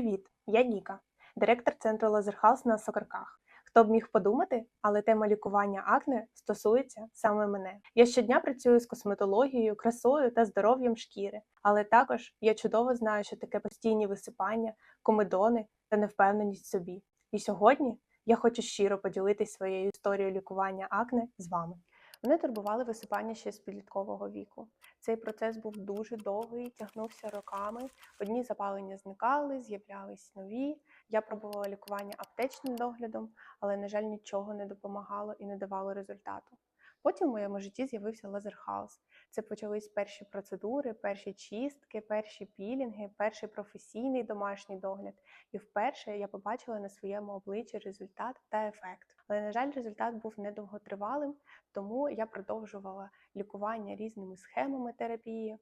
Привіт, я Ніка, директор центру Лазерхаус на Сокарках. Хто б міг подумати, але тема лікування акне стосується саме мене. Я щодня працюю з косметологією, красою та здоров'ям шкіри, але також я чудово знаю, що таке постійні висипання, комедони та невпевненість в собі. І сьогодні я хочу щиро поділитися своєю історією лікування акне з вами. Мене турбували висипання ще з підліткового віку. Цей процес був дуже довгий, тягнувся роками. Одні запалення зникали, з'являлись нові. Я пробувала лікування аптечним доглядом, але, на жаль, нічого не допомагало і не давало результату. Потім в моєму житті з'явився лазерхаус. Це почались перші процедури, перші чистки, перші пілінги, перший професійний домашній догляд. І вперше я побачила на своєму обличчі результат та ефект. Але, на жаль, результат був недовготривалим, тому я продовжувала лікування різними схемами терапії.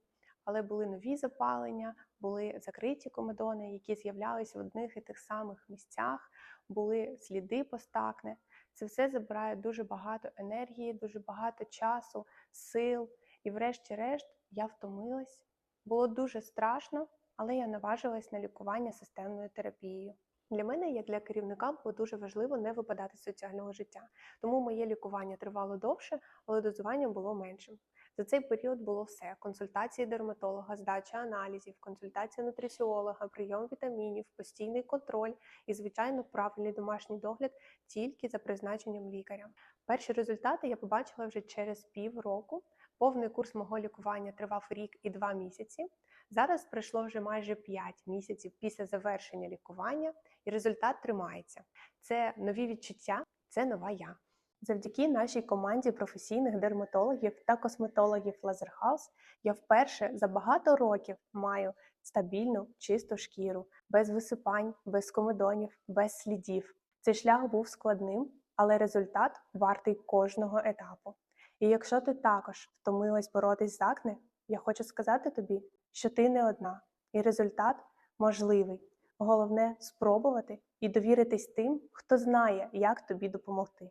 Але були нові запалення, були закриті комедони, які з'являлися в одних і тих самих місцях, були сліди постакне. Це все забирає дуже багато енергії, дуже багато часу, сил. І, врешті-решт, я втомилась. Було дуже страшно, але я наважилась на лікування системною терапією. Для мене, як для керівника, було дуже важливо не випадати з соціального життя. Тому моє лікування тривало довше, але дозування було меншим. За цей період було все: консультації дерматолога, здача аналізів, консультація нутриціолога, прийом вітамінів, постійний контроль і, звичайно, правильний домашній догляд тільки за призначенням лікаря. Перші результати я побачила вже через півроку. Повний курс мого лікування тривав рік і два місяці. Зараз пройшло вже майже 5 місяців після завершення лікування, і результат тримається. Це нові відчуття, це нова я. Завдяки нашій команді професійних дерматологів та косметологів Лазерхаус я вперше за багато років маю стабільну чисту шкіру, без висипань, без комедонів, без слідів. Цей шлях був складним, але результат вартий кожного етапу. І якщо ти також втомилась боротись з акне, я хочу сказати тобі, що ти не одна, і результат можливий. Головне спробувати і довіритись тим, хто знає, як тобі допомогти.